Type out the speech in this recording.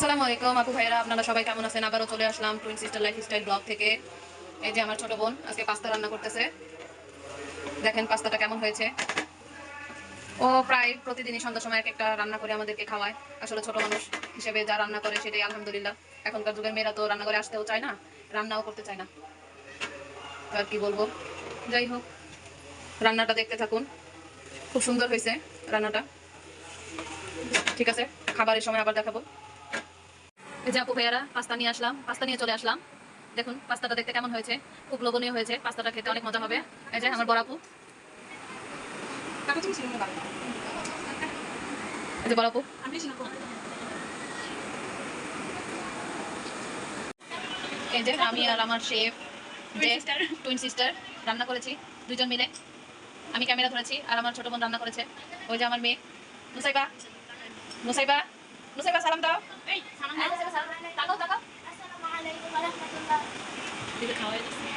আসসালামু আলাইকুম, আপু ভাইরা আপনারা সবাই কেমন আছেন? আবারও চলে আসলাম twin sister lifestyle blog থেকে। এই যে আমার ছোট বোন, আজকে পাস্তা রান্না করতেছে। দেখেন পাস্তাটা কেমন হয়েছে। ও প্রায় প্রতিদিনই সময় এক একটা রান্না করে আমাদেরকে খাওয়ায়। আসলে ছোট মানুষ হিসেবে যা রান্না করে সেটাই আলহামদুলিল্লাহ। এখনকার যুগের মেয়েরা তো রান্না করে আসতেও চায় না, রান্নাও করতে চায় না। আর কি বলব? যাই হোক, রান্নাটা দেখতে থাকুন। খুব সুন্দর হয়েছে রান্নাটা। ঠিক আছে, খাবারের সময় আবার দেখাবো। যে আপু ভাইয়ারা পাস্তা নিয়ে আসলাম পাস্তা নিয়ে চলে আসলাম। দেখুন পাস্তাটা দেখতে কেমন হয়েছে খুব লোভনীয় হয়েছে পাস্তাটা খেতে অনেক মজা হবে। এই যে আমার বড় আপু। এই যে বড় আপু। এই যে আমি আর আমার শেফ টুইন সিস্টার রান্না করেছি দুজন মিলে। আমি ক্যামেরা ধরেছি আর আমার ছোট বোন রান্না করেছে। ওই যে আমার মেয়ে। নুসাইবা নুসাইবা নুসাইবা সালাম দাও হ্যাঁ, নুসাইবা, সালাম দাও। তাকাও তাকাও Assalamualaikum warahmatullahi দিদি খাওয়াই দিচ্ছে।